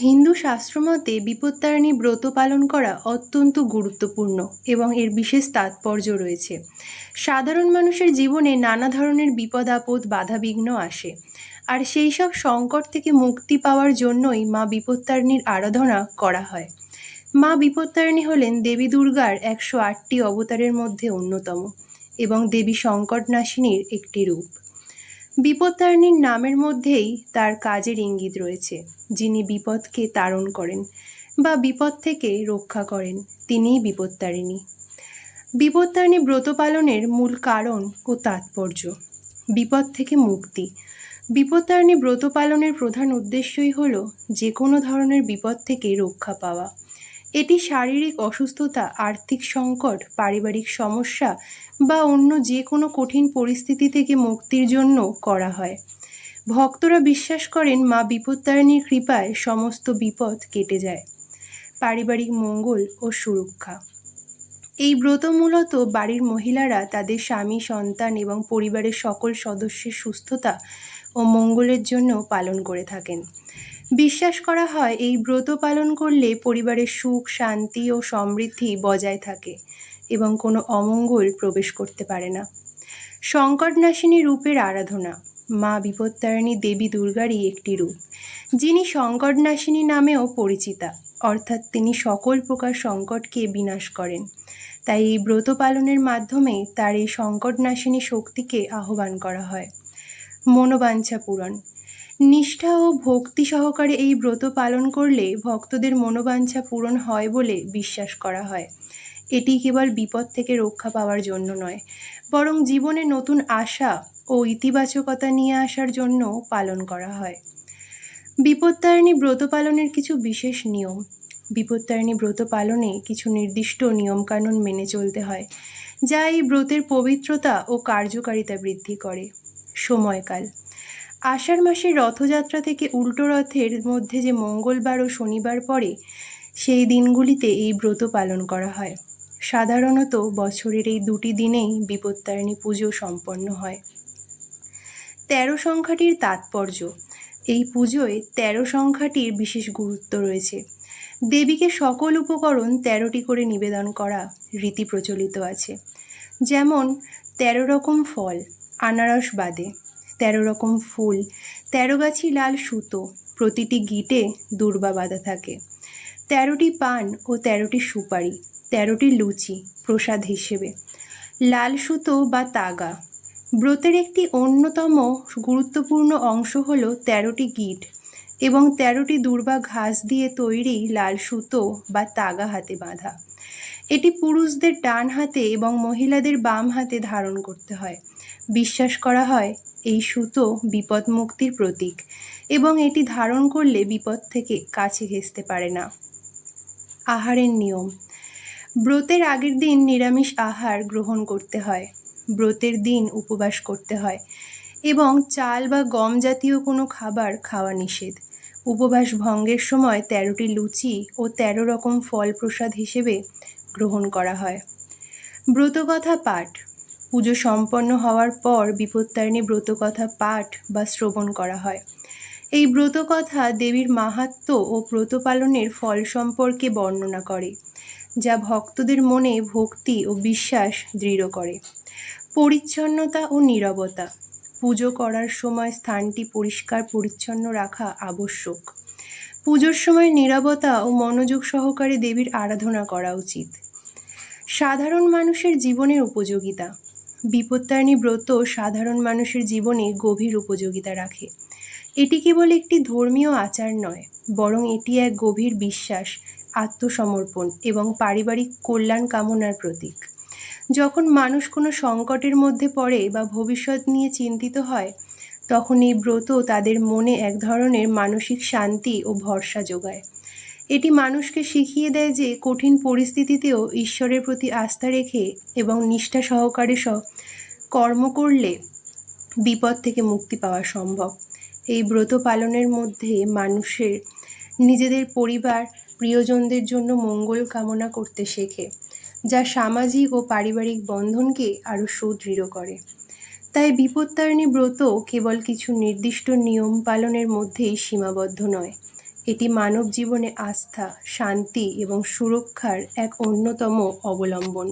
হিন্দু শাস্ত্রমতে বিপত্তারিণী ব্রত পালন করা অত্যন্ত গুরুত্বপূর্ণ এবং এর বিশেষ তাৎপর্য রয়েছে। সাধারণ মানুষের জীবনে নানা ধরনের বিপদ, আপদ, বাধাবিঘ্ন আসে। আর সেই সব সংকট থেকে মুক্তি পাওয়ার জন্যই মা বিপত্তারিণীর আরাধনা করা হয়। মা বিপত্তারিণী হলেন দেবী দুর্গার একশো আটটি অবতারের মধ্যে অন্যতম এবং দেবী সংকটনাশিনীর একটি রূপ। বিপত্তারিণীর নামের মধ্যেই তার কাজের ইঙ্গিত রয়েছে। যিনি বিপদকে তারণ করেন বা বিপদ থেকে রক্ষা করেন, তিনিই বিপত্তারিণী। বিপত্তারিণী ব্রত পালনের মূল কারণ ও তাৎপর্য। বিপদ থেকে মুক্তি। বিপত্তারিণী ব্রত পালনের প্রধান উদ্দেশ্যই হল যে কোনো ধরনের বিপদ থেকে রক্ষা পাওয়া। এটি শারীরিক অসুস্থতা, আর্থিক সংকট, পারিবারিক সমস্যা বা অন্য যে কোনো কঠিন পরিস্থিতি থেকে মুক্তির জন্য করা হয়। ভক্তরা বিশ্বাস করেন মা বিপত্তারিণীর কৃপায় সমস্ত বিপদ কেটে যায়। পারিবারিক মঙ্গল ও সুরক্ষা। এই ব্রত মূলত বাড়ির মহিলারা তাদের স্বামী, সন্তান এবং পরিবারের সকল সদস্যের সুস্থতা ও মঙ্গলের জন্য পালন করে থাকেন। বিশ্বাস করা হয় এই ব্রত পালন করলে পরিবারের সুখ, শান্তি ও সমৃদ্ধি বজায় থাকে এবং কোনো অমঙ্গল প্রবেশ করতে পারে না। সংকটনাশিনী রূপের আরাধনা, মা বিপত্তারিণী দেবী দুর্গারই একটি রূপ, যিনি সংকটনাশিনী নামেও পরিচিতা, অর্থাৎ তিনি সকল প্রকার সংকটকে বিনাশ করেন। তাই এই ব্রত পালনের মাধ্যমে তার এই সংকটনাশিনী শক্তিকে আহ্বান করা হয়। মনোবাঞ্ছা পূরণ নিষ্ঠা ও ভক্তি সহকারে এই ব্রত পালন করলে ভক্তদের মনোবাঞ্ছা পূরণ হয় বলে বিশ্বাস করা হয়। এটি কেবল বিপদ থেকে রক্ষা পাওয়ার জন্য নয়, বরং জীবনে নতুন আশা ও ইতিবাচকতা নিয়ে আসার জন্য পালন করা হয়। বিপত্তারিণী ব্রত পালনের কিছু বিশেষ নিয়ম। বিপত্তারিণী ব্রত পালনে কিছু নির্দিষ্ট নিয়মকানুন মেনে চলতে হয়, যা এই ব্রতের পবিত্রতা ও কার্যকারিতা বৃদ্ধি করে। সময়কাল। আষাঢ় মাসের রথযাত্রা থেকে উল্টো রথের মধ্যে যে মঙ্গলবার ও শনিবার পরে সেই দিনগুলিতে এই ব্রত পালন করা হয়। সাধারণত বছরের এই দুটি দিনেই বিপত্তারিণী পুজো সম্পন্ন হয়। তেরো সংখ্যাটির তাৎপর্য। এই পুজোয় তেরো সংখ্যাটির বিশেষ গুরুত্ব রয়েছে। দেবীকে সকল উপকরণ তেরোটি করে নিবেদন করা রীতি প্রচলিত আছে। যেমন, তেরো রকম ফল, আনারস বাদে। তেরো রকম ফুল, তেরো গাছি লাল সুতো, প্রতিটি গিটে দুর্বা বাঁধা থাকে। তেরোটি পান ও তেরোটি সুপারি, তেরোটি লুচি প্রসাদ হিসেবে। লাল সুতো বা তাগা। ব্রতের একটি অন্যতম গুরুত্বপূর্ণ অংশ হল তেরোটি গিট এবং তেরোটি দুর্বা ঘাস দিয়ে তৈরি লাল সুতো বা তাগা হাতে বাঁধা। এটি পুরুষদের ডান হাতে এবং মহিলাদের বাম হাতে ধারণ করতে হয়। বিশ্বাস করা হয় এই সুতো বিপদ মুক্তির প্রতীক এবং এটি ধারণ করলে বিপদ থেকে কাছে ঘেঁচতে পারে না। আহারের নিয়ম। ব্রতের আগের দিন নিরামিষ আহার গ্রহণ করতে হয়। ব্রতের দিন উপবাস করতে হয় এবং চাল বা গম জাতীয় কোনো খাবার খাওয়া নিষেধ। উপবাস ভঙ্গের সময় তেরোটি লুচি ও তেরো রকম ফল প্রসাদ হিসেবে গ্রহণ করা হয়। ব্রতকথা পাঠ। পুজো সম্পন্ন হওয়ার পর বিপত্তারিণী ব্রতকথা পাঠ বা শ্রবণ করা হয়। এই ব্রতকথা দেবীর মাহাত্ম ও ব্রত পালনের ফল সম্পর্কে বর্ণনা করে, যা ভক্তদের মনে ভক্তি ও বিশ্বাস দৃঢ় করে। পরিচ্ছন্নতা ও নীরবতা, পুজো করার সময় স্থানটি পরিষ্কার পরিচ্ছন্ন রাখা আবশ্যক। পুজোর সময় নীরবতা ও মনোযোগ সহকারে দেবীর আরাধনা করা উচিত। সাধারণ মানুষের জীবনের উপযোগিতা বিপত্তারিণী ব্রত সাধারণ মানুষের জীবনে গভীর উপযোগিতা রাখে। এটি কেবল একটি ধর্মীয় আচার নয়, বরং এটি এক গভীর বিশ্বাস, আত্মসমর্পণ এবং পারিবারিক কল্যাণ কামনার প্রতীক। যখন মানুষ কোনো সংকটের মধ্যে পড়ে বা ভবিষ্যৎ নিয়ে চিন্তিত হয়, তখন এই ব্রত তাদের মনে এক ধরনের মানসিক শান্তি ও ভরসা যোগায়। এটি মানুষকে শিখিয়ে দেয় যে কঠিন পরিস্থিতিতেও ঈশ্বরের প্রতি আস্থা রেখে এবং নিষ্ঠা সহকারে কর্ম করলে বিপদ থেকে মুক্তি পাওয়া সম্ভব। এই ব্রত পালনের মধ্যে মানুষের নিজেদের পরিবার, প্রিয়জনদের জন্য মঙ্গল কামনা করতে শেখে, যা সামাজিক ও পারিবারিক বন্ধনকে আরও সুদৃঢ় করে। তাই বিপত্তারিণী ব্রত কেবল কিছু নির্দিষ্ট নিয়ম পালনের মধ্যেই সীমাবদ্ধ নয়। এটি মানব জীবনে আস্থা, শান্তি এবং সুরক্ষার এক অন্যতম অবলম্বন।